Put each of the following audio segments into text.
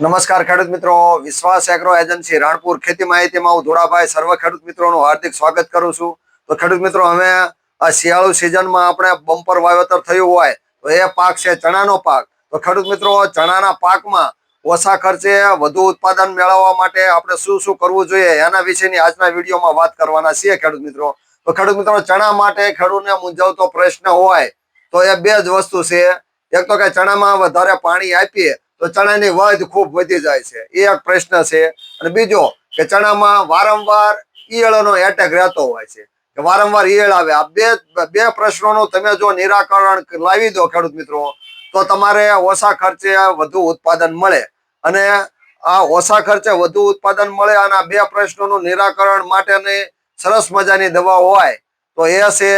નમસ્કાર ખેડૂત મિત્રો. વિશ્વાસ એગ્રો એજન્સી રાણપુર ખેતી માહિતીમાં હું ધોળાભાઈ. સર્વ ખેડૂત મિત્રોનું હાર્દિક સ્વાગત કરું છું. તો ખેડૂત મિત્રો અમે આ શિયાળુ સિઝનમાં આપણે બમ્પર વાવેતર થયું હોય, તો એ પાક છે ચણાનો પાક. તો ખેડૂત મિત્રો, ચણાના પાકમાં ઓછા ખર્ચે વધુ ઉત્પાદન મેળવવા માટે આપણે શું શું કરવું જોઈએ, એના વિશેની આજના વિડીયોમાં વાત કરવાના છીએ ખેડૂત મિત્રો. તો ખેડૂત મિત્રો, ચણા માટે ખેડૂતને મૂંઝવતો પ્રશ્ન હોય, તો એ બે જ વસ્તુ છે. એક તો કે ચણામાં વધારે પાણી આપીએ તો ચણાની વધ ખૂબ વધી જાય છે. એ એક પ્રશ્ન છે. અને બીજો કે ચણામાં વારંવાર ઈયળનો એટેક રહેતો હોય છે. કે વારંવાર ઈયળ આવે. આ બે બે પ્રશ્નોનું તમે જો નિરાકરણ લાવી દો ખેડૂત મિત્રો, તો તમારે ઓછા ખર્ચે વધુ ઉત્પાદન મળે. અને આ ઓછા ખર્ચે વધુ ઉત્પાદન મળે અને આ બે પ્રશ્નોનું નિરાકરણ માટેની સરસ મજાની દવા હોય, તો એ છે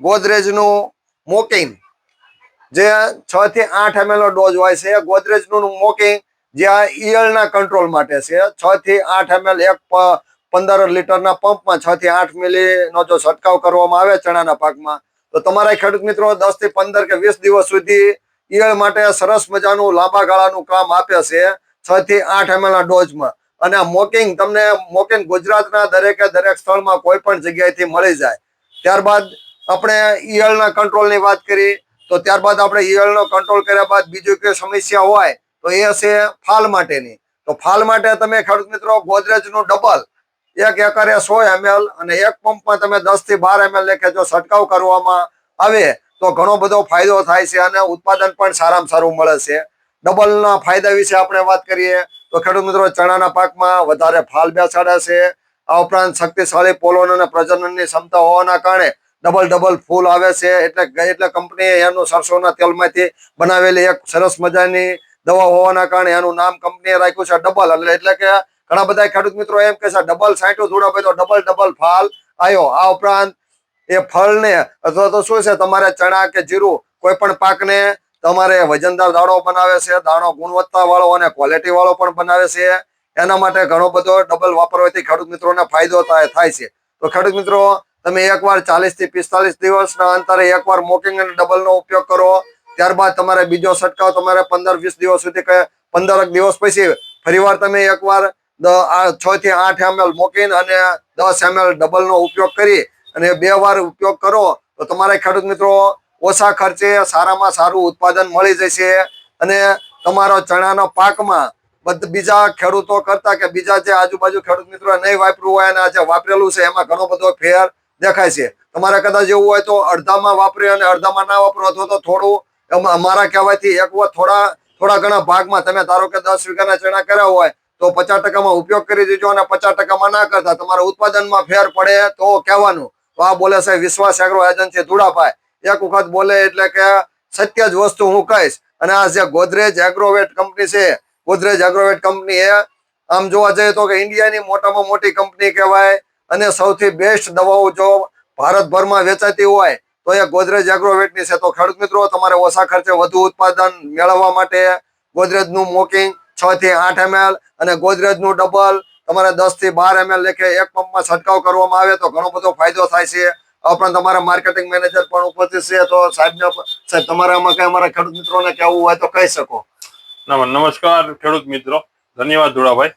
ગોદરેજનું મોકિંગ જે છ થી આઠ એમએલ નો ડોઝ હોય છે. ગોદરેજનું મોકિંગ જે આ ઈયળના કંટ્રોલ માટે છે. છ થી આઠ એમએલ એક પંદર લીટરના પંપમાં છ થી આઠ મિલી નો જો છંટકાવ કરવામાં આવે ચણાના પાકમાં, તો તમારા ખેડૂત મિત્રો દસથી પંદર કે વીસ દિવસ સુધી ઈયળ માટે સરસ મજાનું લાંબા ગાળાનું કામ આપે છે છ થી આઠ એમએલ ના ડોઝમાં અને મોકિંગ તમને મોકિંગ ગુજરાતના દરેકે દરેક સ્થળમાં કોઈ પણ જગ્યાએથી મળી જાય. ત્યારબાદ આપણે ઈયળના કંટ્રોલની વાત કરી. તો ત્યારબાદ આપણે ઈયળનો કંટ્રોલ કર્યા બાદ બીજું કોઈ સમસ્યા હોય, તો એ છે ફાલ માટેની. તો ફાલ માટે તમે ખેડૂત મિત્રો ગોદરેજનું ડબલ, એક એકરે સો એમએલ અને એક પંપમાં તમે દસથી બાર એમએલ લેખે જો છંટકાવ કરવામાં આવે, તો ઘણો બધો ફાયદો થાય છે અને ઉત્પાદન પણ સારામાં સારું મળે છે. ડબલના ફાયદા વિશે આપણે વાત કરીએ, તો ખેડૂત મિત્રો ચણાના પાકમાં વધારે ફાલ બેસાડે છે. આ ઉપરાંત શક્તિશાળી પોલોન અને પ્રજનનની ક્ષમતા હોવાના કારણે ડબલ ડબલ ફૂલ આવે છે. એટલે એટલે કંપનીએ એનું સરસોના તેલમાંથી બનાવેલી એક સરસ મજાની દવા હોવાના કારણે એનું નામ કંપનીએ રાખ્યું છે ડબલ. એટલે કે ઘણા બધા ખેડૂત મિત્રો એમ કે છે, ડબલ સાઈઠું જોડાવે તો ડબલ ડબલ ફાલ આવ્યો આ ઉપરાંત એ ફળને અથવા તો શું છે, તમારે ચણા કે જીરું કોઈ પણ પાકને તમારે વજનદાર દાણો બનાવે છે. દાણો ગુણવત્તા વાળો અને ક્વોલિટી વાળો પણ બનાવે છે. એના માટે ઘણો બધો ડબલ વાપરવાથી ખેડૂત મિત્રોને ફાયદો થાય છે. તો ખેડૂત મિત્રો તમે એકવાર ચાલીસથી પિસ્તાલીસ દિવસના અંતરે એકવાર મોકિંગ અને ડબલનો ઉપયોગ કરો. ત્યારબાદ તમારે બીજો છંટકાવ તમારે પંદર વીસ દિવસ સુધી પંદરક દિવસ પછી ફરીવાર તમે એકવાર છ થી આઠ ml મોકીન અને દસ ml ડબલનો ઉપયોગ કરી અને બે વાર ઉપયોગ કરો, તો તમારા ખેડૂત મિત્રો ઓછા ખર્ચે સારામાં સારું ઉત્પાદન મળી જશે. અને તમારો ચણાના પાકમાં બીજા ખેડૂતો કરતા કે બીજા જે આજુબાજુ ખેડૂત મિત્રો નહીં વાપરવું હોય અને આ જે વાપરેલું છે, એમાં ઘણો બધો ફેર દેખાય છે. તમારે કદાચ એવું હોય તો અડધામાં વાપરી અને અડધામાં ના વાપરો અથવા તો થોડું અમારા કહેવાયથી એક વાર થોડા થોડા ઘણા ભાગમાં તમે ધારો કે દસ વીઘાના ચણા કર્યા હોય તો પચાસ ટકામાં ઉપયોગ કરી દેજો અને પચાસ ટકામાં ના કરતા તમારા ઉત્પાદનમાં ફેર પડે તો કહેવાનું. તો આ બોલે છે વિશ્વાસ એગ્રો એજન્સી ધુડાભાઈ. એક વખત બોલે એટલે કે સત્ય જ વસ્તુ હું કહીશ. અને આ જે ગોદરેજ એગ્રોવેટ કંપની છે, ગોદરેજ એગ્રોવેટ કંપની એ આમ જોવા જઈએ તો કે ઇન્ડિયાની મોટામાં મોટી કંપની કહેવાય. અને સૌથી બેસ્ટ દવાઓ જો ભારતભરમાં વેચાતી હોય, તો એ ગોદરેજ એગ્રોવેટની છે. તો ખેડૂત મિત્રો, તમારે ઓછા ખર્ચે વધુ ઉત્પાદન મેળવવા માટે ગોદરેજનું મોકિંગ છ થી આઠ એમએલ અને ગોદરેજનું ડબલ તમારે દસથી બાર એમએલ લેખે એક પંપમાં છંટકાવ કરવામાં આવે તો ઘણો બધો ફાયદો થાય છે. ઉપરાંત તમારા માર્કેટિંગ મેનેજર પણ ઉપસ્થિત છે. તો સાહેબને સાહેબ, તમારે આમાં કઈ અમારા ખેડૂત મિત્રોને કહેવું હોય તો કહી શકો. નમસ્કાર ખેડૂત મિત્રો. ધન્યવાદ ધોળાભાઈ.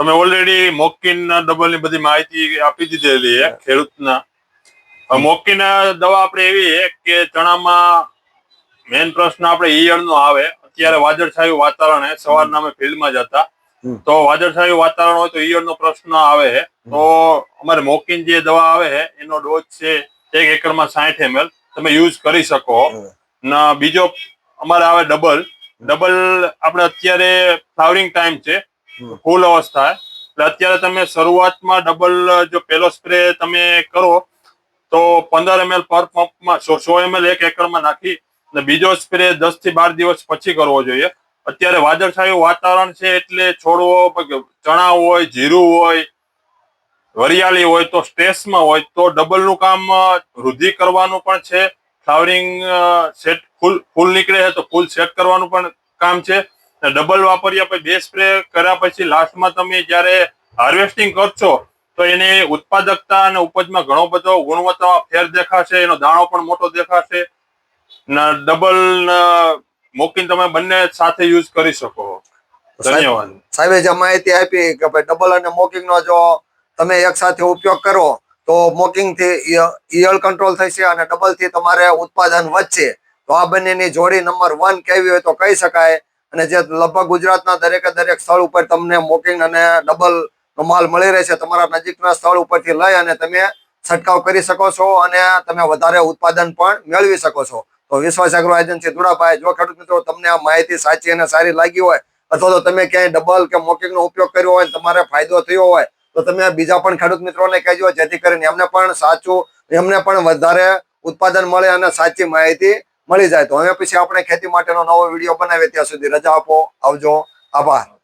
તમે ઓલરેડી મોકિન ડબલની બધી માહિતી આપી દીધેલી છે ખેડૂતના. મોકિન દવા આપણે એવી છે કે ચણામાં મેઇન પ્રશ્ન આપણે ઈયળનો આવે. અત્યારે વાદળછાયું વાતાવરણ છે. સવારના અમે ફિલ્ડમાં જતા તો વાદળછાયું વાતાવરણ હોય તો ઈયળનો પ્રશ્ન આવે છે. તો અમારે મોકિન જે દવા આવે છે એનો ડોઝ છે એક એકરમાં સાઠ એમએલ તમે યુઝ કરી શકો. ના બીજો અમારે આવે ડબલ ડબલ આપણે અત્યારે ફ્લાવરિંગ ટાઈમ છે. ફૂલ અવસ્થા. એટલે અત્યારે તમે શરૂઆતમાં ડબલ જો પેલો સ્પ્રે તમે કરો, તો પંદર એમએલ પર પંપમાં સો સો એમએલ એક એકરમાં નાખી અને બીજો સ્પ્રે દસથી બાર દિવસ પછી કરવો જોઈએ. અત્યારે વાદળછાયું વાતાવરણ છે એટલે છોડવો ચણા હોય, જીરું હોય, વરિયાળી હોય તો સ્ટ્રેસમાં હોય તો ડબલનું કામ વૃદ્ધિ કરવાનું પણ છે. ફ્લાવરિંગ સેટ ફૂલ ફૂલ નીકળે છે તો ફૂલ સેટ કરવાનું પણ કામ છે. ડબલ વાપર્યા પછી બે સ્પ્રે કર્યા પછી લાસ્ટમાં તમે જ્યારે હાર્વેસ્ટિંગ કરશો તો એની ઉત્પાદકતા અને ઉપજમાં ઘણો બધો ગુણવત્તામાં ફેર દેખાશે એનો દાણો પણ મોટો દેખાશે ડબલ મોકીને તમે બંને સાથે યુઝ કરી શકો. ધન્યવાદ. સાહેબે જે માહિતી આપી કે ભાઈ ડબલ અને મોકિંગ નો જો તમે એક સાથે ઉપયોગ કરો તો મોકિંગથી ઈયળ કંટ્રોલ થશે અને ડબલથી તમારે ઉત્પાદન વધશે. તો આ બંનેની જોડી નંબર વન કેવી હોય તો કહી શકાય. અને જે લગભગ ગુજરાતના દરેકે દરેક સ્થળ ઉપર તમને મોકિંગ અને ડબલ માલ મળી રહેશે તમારા નજીકના સ્થળ ઉપરથી લઈ અને તમે છંટકાવ કરી શકો છો અને તમે વધારે ઉત્પાદન પણ મેળવી શકો છો. તો વિશ્વાસ એગ્રો એજન્સી ધુડાભાઈ જો ખેડૂત મિત્રો તમને આ માહિતી સાચી અને સારી લાગી હોય, અથવા તો તમે ક્યાંય ડબલ કે મોકિંગનો ઉપયોગ કર્યો હોય તમારે ફાયદો થયો હોય, તો તમે બીજા પણ ખેડૂત મિત્રોને કહેજો, જેથી કરીને એમને પણ સાચું, એમને પણ વધારે ઉત્પાદન મળે અને સાચી માહિતી મળી જાય તો હવે પછી આપણે ખેતી માટેનો નવો વીડિયો બનાવીએ ત્યાં સુધી રજા આપો, આવજો. આભાર.